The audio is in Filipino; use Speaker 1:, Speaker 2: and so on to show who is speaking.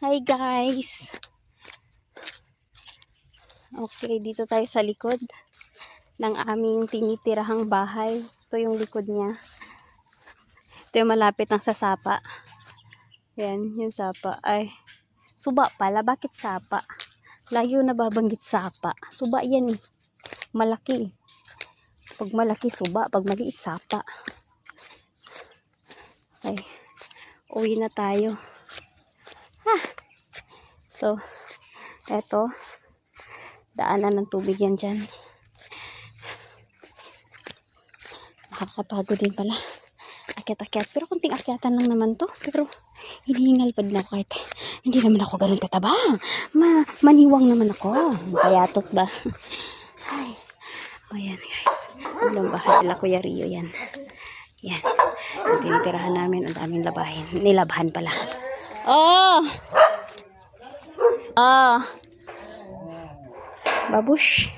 Speaker 1: Hi guys! Okay, dito tayo sa likod ng aming tinitirahang bahay. Ito yung likod niya. Ito yung malapit ng sasapa. Yan, yung sapa. Ay, suba pala. Bakit sapa? Layo na babanggit sapa. Suba yan eh. Malaki. Pag malaki, suba. Pag maliit, sapa. Ay, uwi na tayo. So, eto. Daanan ng tubig yan dyan. Nakakapagod din pala. Akyat-akyat. Pero kunting akyatan lang naman to. Pero, hinihingal pa din ako kahit hindi naman ako ganun kataba. Ma maniwang naman ako. Kayatot ba? Ay. O yan guys. Ulang bahay. Ala Kuya Rio yan. Yan. Tinitirahan namin. Ang daming labahin. Nilabahan pala. Oh! Ah. Babush.